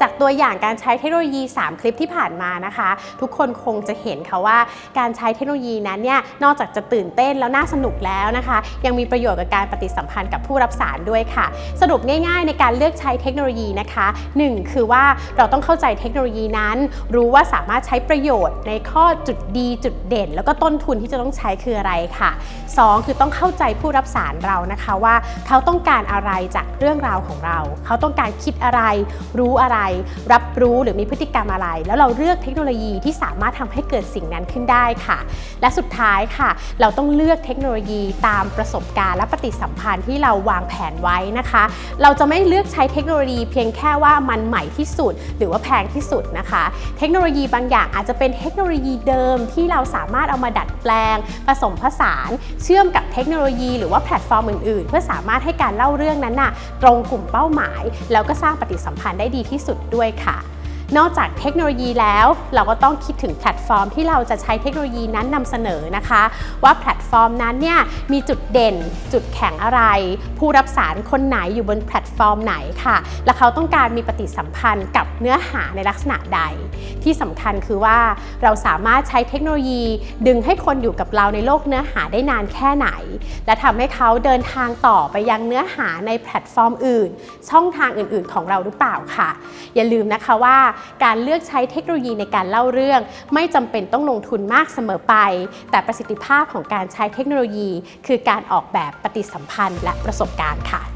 จากตัวอย่างการใช้เทคโนโลยี 3 คลิปที่ผ่านมานะคะ ทุกคนคงจะเห็นค่ะว่าการใช้เทคโนโลยีนั้นเนี่ยนอกจากจะตื่นเต้นแล้วน่าสนุกแล้วนะคะ ยังมีประโยชน์กับการปฏิสัมพันธ์กับผู้รับสารด้วยค่ะ สรุปง่าย ๆ ในการเลือกใช้เทคโนโลยีนะคะ 1 คือว่าเราต้องเข้าใจเทคโนโลยีนั้น รู้ว่าสามารถใช้ประโยชน์ในข้อจุดดีจุดเด่น แล้วก็ต้นทุนที่จะต้องใช้คืออะไรค่ะ 2 คือต้องเข้าใจผู้รับสารเรานะคะว่าเขาต้องการอะไรจากเรื่องราวของเรา เขาต้องการคิดอะไร รู้อะไรรับรู้หรือมีพฤติกรรมอะไร แล้วเราเลือกเทคโนโลยีที่สามารถทำให้เกิดสิ่งนั้นขึ้นได้ค่ะ และสุดท้ายค่ะ เราต้องเลือกเทคโนโลยีตามประสบการณ์และปฏิสัมพันธ์ที่เราวางแผนไว้นะคะ เราจะไม่เลือกใช้เทคโนโลยีเพียงแค่ว่ามันใหม่ที่สุด หรือว่าแพงที่สุดนะคะ เทคโนโลยีบางอย่างอาจจะเป็นเทคโนโลยีเดิมที่เราสามารถเอามาดัดแปลง ผสมผสาน เชื่อมกับเทคโนโลยี หรือว่าแพลตฟอร์มอื่นๆ เพื่อสามารถให้การเล่าเรื่องนั้นน่ะตรงกลุ่มเป้าหมาย แล้วก็สร้างปฏิสัมพันธ์ได้ดีที่สุดด้วยค่ะ นอกจากเทคโนโลยีแล้ว เราก็ต้องคิดถึงแพลตฟอร์มที่เราจะใช้เทคโนโลยีนั้นนำเสนอนะคะ ว่าแพลตฟอร์มนั้นเนี่ยมีจุดเด่น จุดแข็งอะไร ผู้รับสารคนไหนอยู่บนแพลตฟอร์มไหนค่ะ และเขาต้องการมีปฏิสัมพันธ์กับเนื้อหาในลักษณะใด ที่สำคัญคือว่าเราสามารถใช้เทคโนโลยี ดึงให้คนอยู่กับเราในโลกเนื้อหาได้นานแค่ไหน และทำให้เขาเดินทางต่อไปยังเนื้อหาในแพลตฟอร์มอื่น ช่องทางอื่น ๆ ของเราหรือเปล่าค่ะ อย่าลืมนะคะว่าการเลือกใช้เทคโนโลยีในการเล่าเรื่อง ไม่จำเป็นต้องลงทุนมากเสมอไป แต่ประสิทธิภาพของการใช้เทคโนโลยี คือการออกแบบปฏิสัมพันธ์และประสบการณ์ค่ะ